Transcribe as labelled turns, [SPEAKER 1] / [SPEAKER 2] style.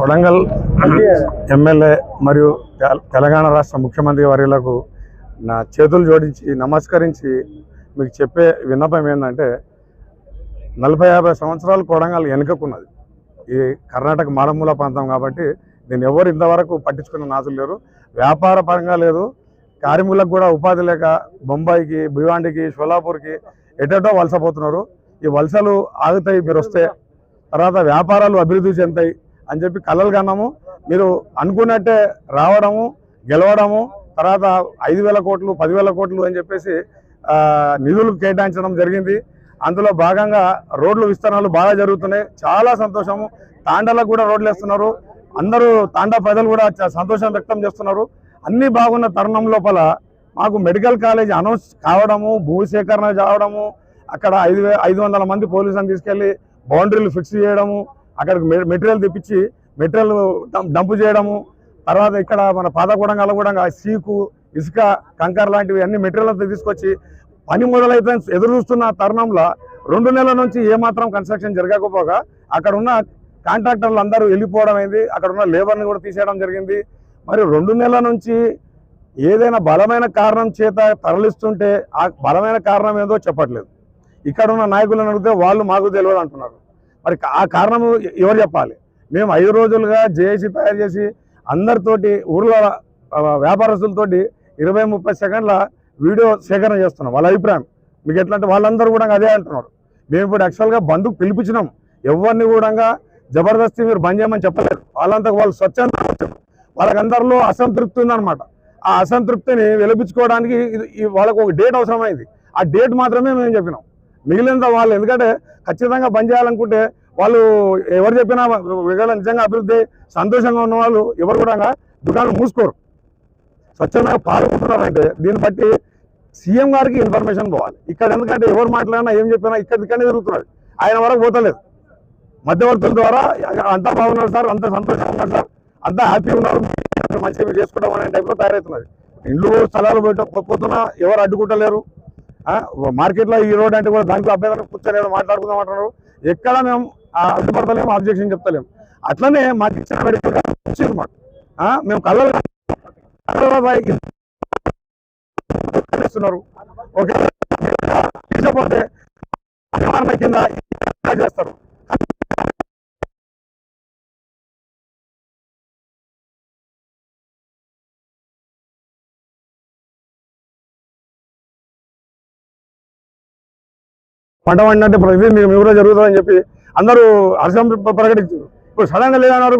[SPEAKER 1] Kodangal MLA మరియు తెల- తెలంగాణ రాష్ట్ర ముఖ్యమంత్రి వర్యులకు నా చేతులు జోడించి నమస్కరించి మీకు చెప్పే విన్నపం ఏంటంటే నలభై యాభై సంవత్సరాలు కొడంగల్ వెనుకకున్నది ఈ కర్ణాటక మాడమూల ప్రాంతం కాబట్టి దీన్ని ఎవరు ఇంతవరకు పట్టించుకున్న నాదులు లేరు. వ్యాపార పరంగా లేదు. కార్మికులకు కూడా ఉపాధి లేక బొంబాయికి భివాండికి షోలాపూర్కి ఎటెటో వలసపోతున్నారు ఈ వలసలు ఆగుతాయి మీరు వస్తే తర్వాత వ్యాపారాలు అభివృద్ధి చెందుతాయి. అని చెప్పి కలలు కన్నాము. మీరు అనుకున్నట్టే రావడము గెలవడము తర్వాత ఐదు వేల కోట్లు పదివేల కోట్లు అని చెప్పేసి నిధులు కేటాయించడం జరిగింది. అందులో భాగంగా రోడ్లు విస్తరణలు బాగా జరుగుతున్నాయి. చాలా సంతోషము. తాండాలకు కూడా రోడ్లు వేస్తున్నారు. అందరూ తాండా ప్రజలు కూడా సంతోషం వ్యక్తం చేస్తున్నారు. అన్నీ బాగున్న తరుణం లోపల మాకు మెడికల్ కాలేజ్ అనౌన్స్ కావడము భూసేకరణ కావడము అక్కడ ఐదు ఐదు వందల మంది పోలీసులను తీసుకెళ్ళి బౌండరీలు ఫిక్స్ చేయడము అక్కడికి మె- మెటీరియల్ తెప్పించి మెటీరియల్ డంప్ చేయడము తర్వాత ఇక్కడ మన పాదగూడంగాల కూడా సీకు ఇసుక కంకర లాంటివి అన్ని మెటీరియల్తో తీసుకొచ్చి పని మొదలైతే ఎదురు చూస్తున్న తరుణంలో రెండు నెలల నుంచి ఏమాత్రం కన్స్ట్రక్షన్ జరగకపోగా అక్కడ ఉన్న కాంట్రాక్టర్లు అందరూ వెళ్ళిపోవడం అయింది. అక్కడ ఉన్న లేబర్ని కూడా తీసేయడం జరిగింది. మరి రెండు నెలల నుంచి ఏదైనా బలమైన కారణం చేత తరలిస్తుంటే ఆ బలమైన కారణం ఏదో చెప్పట్లేదు. ఇక్కడ ఉన్న నాయకులను అడిగితే వాళ్ళు మాకు తెలియదు అంటున్నారు. మరి ఆ కారణం ఎవరు చెప్పాలి? మేము ఐదు రోజులుగా జేఏసీ తయారు చేసి అందరితోటి ఊర్లో వ్యాపారస్తులతోటి ఇరవై ముప్పై సెకండ్ల వీడియో సేకరణ చేస్తున్నాం. వాళ్ళ అభిప్రాయం. మీకు ఎట్లా అంటే వాళ్ళందరూ కూడా అదే అంటున్నారు. మేము ఇప్పుడు యాక్చువల్గా బంధుకు పిలిపించినాం. ఎవరిని కూడా జబర్దస్తి మీరు బంద్ చేయమని చెప్పలేదు. వాళ్ళంతా వాళ్ళు స్వచ్ఛంద వాళ్ళకందరిలో అసంతృప్తి ఉందన్నమాట. ఆ అసంతృప్తిని వెలిపించుకోవడానికి ఇది- వాళ్ళకు ఒక డేట్ అవసరమైంది. ఆ డేట్ మాత్రమే మేము చెప్పినాం. మిగిలిన వాళ్ళు. ఎందుకంటే ఖచ్చితంగా బంద్ చేయాలనుకుంటే వాళ్ళు ఎవరు చెప్పినా ఒకవేళ నిజంగా అభివృద్ధి సంతోషంగా ఉన్న వాళ్ళు ఎవరు కూడా దుకాణం మూసుకోరు. స్వచ్ఛంగా పాల్గొంటున్నారంటే దీన్ని బట్టి సీఎం గారికి ఇన్ఫర్మేషన్ పోవాలి. ఇక్కడ ఎందుకంటే ఎవరు మాట్లాడినా ఏం చెప్పినా ఇక్కడ ఇక్కడనే జరుగుతున్నది. ఆయన వరకు పోతలేదు. మధ్యవర్తుల ద్వారా అంతా బాగున్నారు సార్ అంత సంతోషంగా ఉన్నారు సార్ అంతా హ్యాపీ ఉన్నారు మంచిగా చేసుకుంటాం అనే టైప్లో తయారవుతున్నది. ఇండ్లు స్థలాలు పెట్ట పోతున్నా ఎవరు అడ్డుకుంటలేరు. మార్కెట్లో ఈ రోడ్ అంటే కూడా దాంట్లో అభ్యర్థులు కూర్చొని మాట్లాడుకుందాం అంటున్నారు. ఎక్కడ మేము అడ్డుపడతలేము అబ్జెక్షన్ చెప్తలేము. అట్లనే మాకు ఇచ్చిన మెడికల్ ఇచ్చింది మాకు. మేము కళ్ళలు ఇస్తున్నారు. ఓకే? కింద చేస్తారు. పంట పండినట్టే ప్రతి మీరు కూడా జరుగుతుందని చెప్పి అందరూ హర్షం ప్రకటించారు. ఇప్పుడు సడన్గా లేదన్నారు